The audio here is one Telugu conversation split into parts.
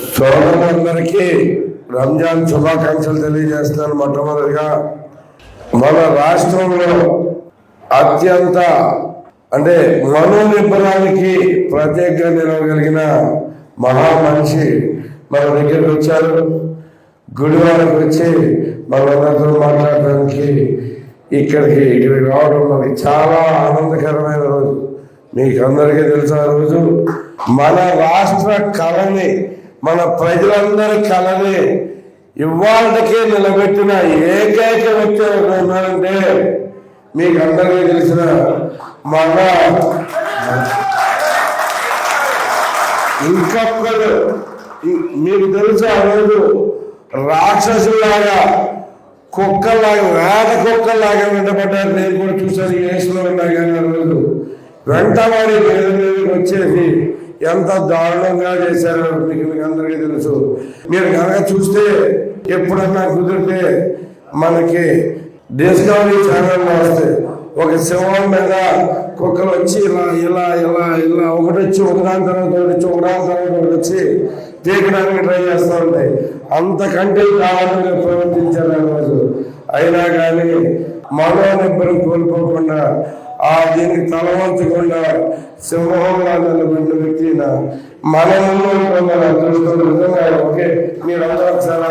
సోదరులందరికీ రంజాన్ శుభాకాంక్షలు తెలియజేస్తున్నాను మొట్టమొదటిగా. మన రాష్ట్రంలో అత్యంత అంటే మనోనిబ్బరానికి ప్రత్యేకంగా నిలవగలిగిన మహామనిషి మన దగ్గరికి వచ్చారు. గుడివాడకు వచ్చి మనందరితో మాట్లాడడానికి ఇక్కడికి ఇక్కడికి రావడం మనకి చాలా ఆనందకరమైన రోజు. మీకు అందరికీ తెలుసు ఆ రోజు. మన రాష్ట్ర కళని మన ప్రజలందరి కళని ఇవాళకే నిలబెట్టిన ఏకైక వ్యక్తి ఎవరు ఉన్నారంటే మీకు అందరికీ తెలిసిన మన ఇంకొకరు మీకు తెలుసు ఆ రోజు రాక్షసులాగా కుక్కలాగా వేట కుక్కలాగా వెంటబడ్డారు. నేను కూడా చూశాను ఏసులో వయసులో ఉన్నా కానీ ఆ రోజు. వెంటబడి వచ్చేసి ఎంత దారుణంగా చేశారో మీకు మీకు అందరికీ తెలుసు. మీరు కనుక చూస్తే ఎప్పుడన్నా కుదిరితే మనకి డిస్కవరీ ఛానల్లో వస్తే ఒక సింహం మీద కుక్కలు వచ్చి ఇలా ఇలా ఇలా ఇలా ఒకటి వచ్చి ఒకదాని తర్వాత ఒకటి వచ్చి ఒకదాని తర్వాత ఒకటి వచ్చి తీయడానికి ట్రై చేస్తూ ఉంటాయి అంతకంటే దారుణంగా ప్రవర్తించారు ఆ రోజు. అయినా కానీ మనోనిబ్బరం కోల్పోకుండా ఆ దీనికి తలవంచకుండా సింహంగా నిలబడిన వ్యక్తి ఈయన. మన ముందు ఉన్న అదృష్టం నిజంగా ఓకే మీరందరూ ఒకసారి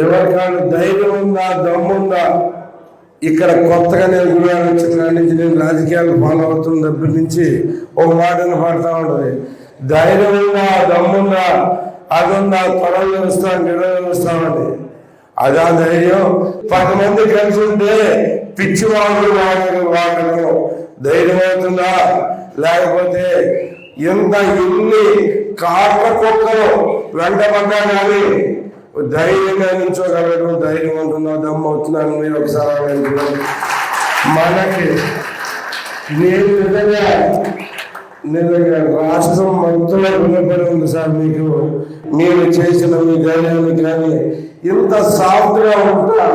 ఎవరికైనా ధైర్యం ఉందా దమ్ముందా ఇక్కడ కొత్తగా నేను గురువారు వచ్చిన నుంచి నేను రాజకీయాలు ఫాలో అవుతున్న దగ్గర నుంచి ఒక మాటను పాడుతూ ఉంటుంది. ధైర్యం ఉందా దమ్ముందా అదుందా ఉందా త్వరలు తెలుస్తాను అదా ధైర్యం పది మంది కలిసి ఉంటే పిచ్చి వాళ్ళు వాళ్ళు ధైర్యం అవుతుందా లేకపోతే ఎంత ఇన్ని కాళ్ళ కుక్కలు వెంటబడ్డా కానీ ధైర్యంగా నిల్చోగలడు. ధైర్యం ఉంటుందో? దమ్ము అవుతున్నాను మీరు ఒకసారి మనకి నేను నిజంగా నిజంగా రాష్ట్రం మొత్తం రుణపడి ఉంది సార్ మీకు. మీరు చేసిన మీ ధైర్యాన్ని కానీ ఇంత సాఫ్ట్గా ఉంటా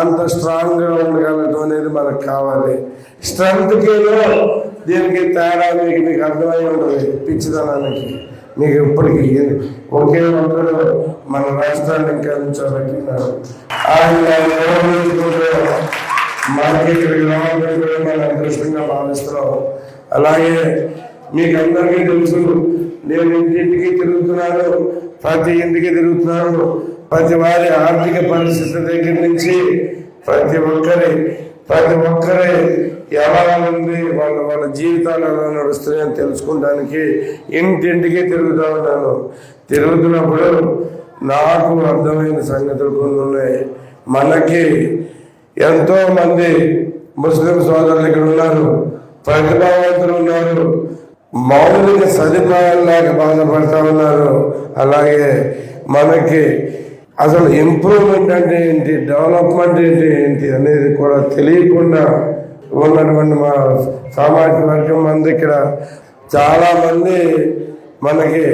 అంత స్ట్రాంగ్గా ఉండగలటం అనేది మనకు కావాలి. స్ట్రెంత్కి దీనికి తేడా మీకు మీకు అర్థమై ఉంటుంది పిచ్చిదనానికి. మీకు ఇప్పటికీ ఒకే ఒక్కరు మన రాష్ట్రాన్ని ఇంకా ఉంచబెట్టినారు ఆయన మనకి ఇక్కడ రావాలని కూడా మనం అదృష్టంగా భావిస్తున్నాం. అలాగే మీకు అందరికీ తెలుసు నేను ఇంటింటికి తిరుగుతున్నాను ప్రతి ఇంటికి తిరుగుతున్నాను. ప్రతి వారి ఆర్థిక పరిస్థితి దగ్గర నుంచి ప్రతి ఒక్కరి ప్రతి ఒక్కరి ఎలా ఉంది వాళ్ళ వాళ్ళ జీవితాలు ఎలా నడుస్తున్నాయని తెలుసుకోవడానికి ఇంటింటికి తిరుగుతూ ఉన్నాను తిరుగుతున్నప్పుడు నాకు అర్థమైన సంగతులు కొన్ని ఉన్నాయి. మనకి ఎంతో మంది ముస్లిం సోదరులు ఇక్కడ ఉన్నారు. ప్రతిభావంతులు ఉన్నారు. మౌలిక సదుపాయాలు లేక బాధపడతా ఉన్నారు. అలాగే మనకి అసలు ఇంప్రూవ్మెంట్ అంటే ఏంటి? డెవలప్మెంట్ ఏంటి ఏంటి అనేది కూడా తెలియకుండా ఉన్నటువంటి మా సామాజిక వర్గం మంది ఇక్కడ చాలామంది మనకి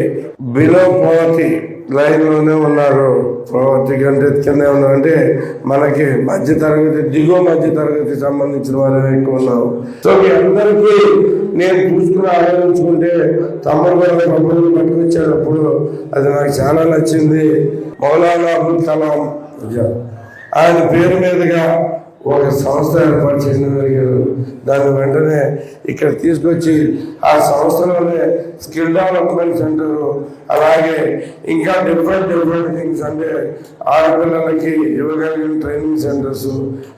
బిలో పోవర్టీ లైన్లోనే ఉన్నారు. ప్రవర్తి కంటే కింద ఉన్నారు. అంటే మనకి మధ్య తరగతి దిగువ మధ్య తరగతి సంబంధించిన వారు ఎక్కువ ఉన్నారు. సో మీ అందరికీ నేను చూసుకుని ఆలోచించుకుంటే తమ్ముడు కూడా తమ్ముడు పట్టుకొచ్చాడు అప్పుడు అది నాకు చాలా నచ్చింది. మౌలానా అబుల్ కలాం. ఆయన పేరు మీదుగా ఒక సంస్థ ఏర్పాటు చేయడం దాన్ని వెంటనే ఇక్కడ తీసుకొచ్చి ఆ సంస్థలోనే స్కిల్ డెవలప్మెంట్ సెంటర్ అలాగే ఇంకా డిఫరెంట్ డిఫరెంట్ థింగ్స్ అంటే ఆడపిల్లలకి ఇవ్వగలిగిన ట్రైనింగ్ సెంటర్స్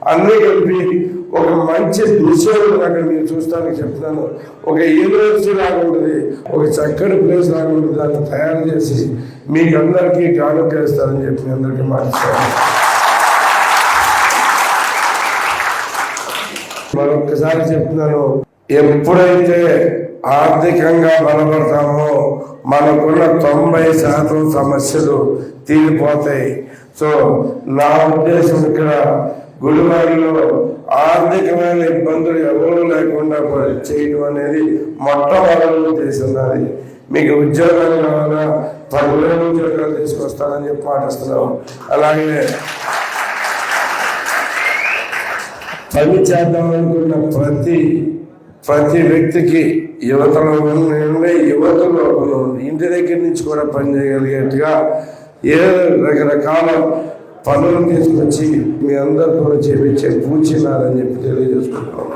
అన్నీ కలిపి ఒక మంచి దృశ్యాలు అక్కడ మీరు చూస్తానికి చెప్తున్నాను. ఒక యూనివర్సిటీ లాగా ఉంటుంది ఒక చక్కటి ప్లేస్ లాగా ఉంటుంది దాన్ని తయారు చేసి మీకు అందరికీ కానుకేస్తారని చెప్పి అందరికీ మాట్లాడారు ఒకసారి చెప్తున్నాను ఎప్పుడైతే ఆర్థికంగా బలపడతామో మనకున్న తొంభై శాతం సమస్యలు తీరిపోతాయి. సో నా ఉద్దేశం ఇక్కడ గుడివారిలో ఆర్థికమైన ఇబ్బందులు ఎవరు లేకుండా చేయడం అనేది మొట్టమొదటి చేస్తున్నది మీకు ఉద్యోగాలు కావాలా పదివేల ఉద్యోగాలు తీసుకొస్తానని చెప్పి మాటిస్తున్నాం. అలాగే పని చేద్దాం అనుకున్న ప్రతి ప్రతి వ్యక్తికి యువతలో ఉండే యువతలో ఇంటి దగ్గర నుంచి కూడా పనిచేయగలిగేట్టుగా ఏ రకరకాల పనులు తీసుకొచ్చి మీ అందరితో చేపించే పూచినారని చెప్పి తెలియజేసుకుంటాం